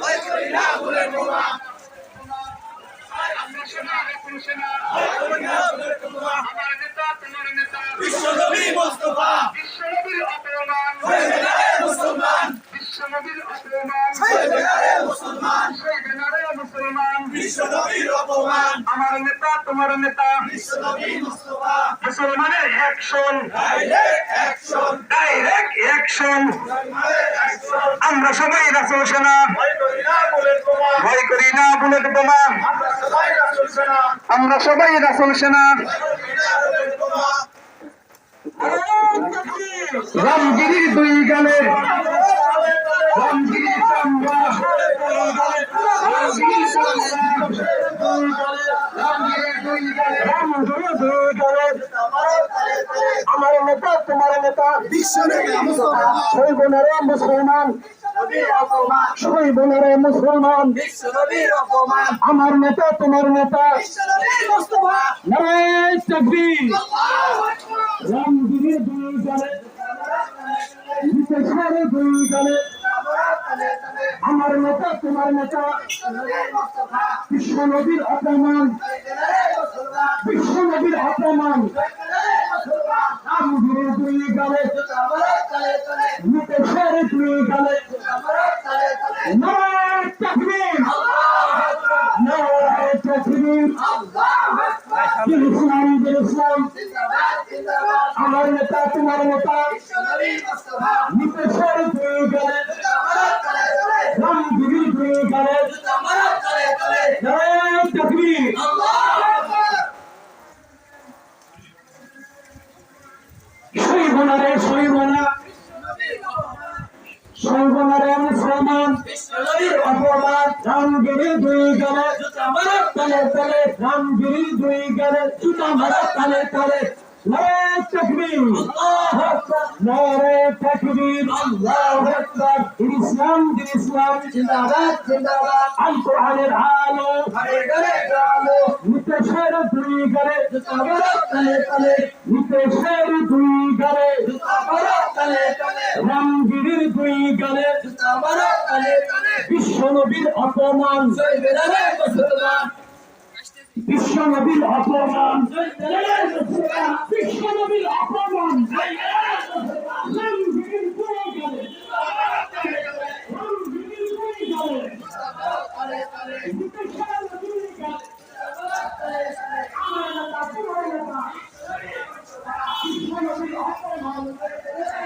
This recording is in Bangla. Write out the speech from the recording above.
Let's go, you're not going to বিশ্বনবী মোস্তফা। বিশ্বনবীর অপমান। মুসলমান। বিশ্বনবীর অপমান। মুসলমান। মুসলমান। বিশ্বনবীর অপমান। আমার নেতা তোমার নেতা। বিশ্বনবী মোস্তফা। মুসলমানের action direct action direct action আমরা সবাই রাসুল সেনা। ভয় করি না বলেন বোমা। ভয় করি না বুলেট বোমা। আমরা সবাই রাসূল সেনা রামগিরির দুই গালে। রামগিরির আমার নেতা তোমার নেতা। মোস্তফা ছয় মুসলমান। অপমান ছয় বোনেরা মুসলমান, আমার নেতা, তোমার নেতা। নারায় দুই গালে দুই গালে আমার নেতা, তোমার নেতা। বিশ্ব নবীর অপমান বিশ্ব নবীর অপমান রামগিরির দুই গালে বিশেষের দুই গালে নারায় তাকবীর ইসলাম আমার নেতা তোমার নেতা গালে রামগিরির দুই গালে সৈবনা সৈবনারে মুসলমান অপমান রামগিরি দুই গেলে তলে তলে, রামগিরি দুই গেলে জুতা মারা তলে তলে। নারে তাকবীর নারে তাকবীর, আল্লাহু আকবার। ইসলাম, দিন ইসলাম, জিন্দাবাদ জিন্দাবাদ। আল কোরআনের আলো। তলে তলে। নিতেশের দুই গেলে রামগিরির দুই গেলে বিশ্বনবীর অপমান বিশ্বনবীর অপমান বিশ্বনবীর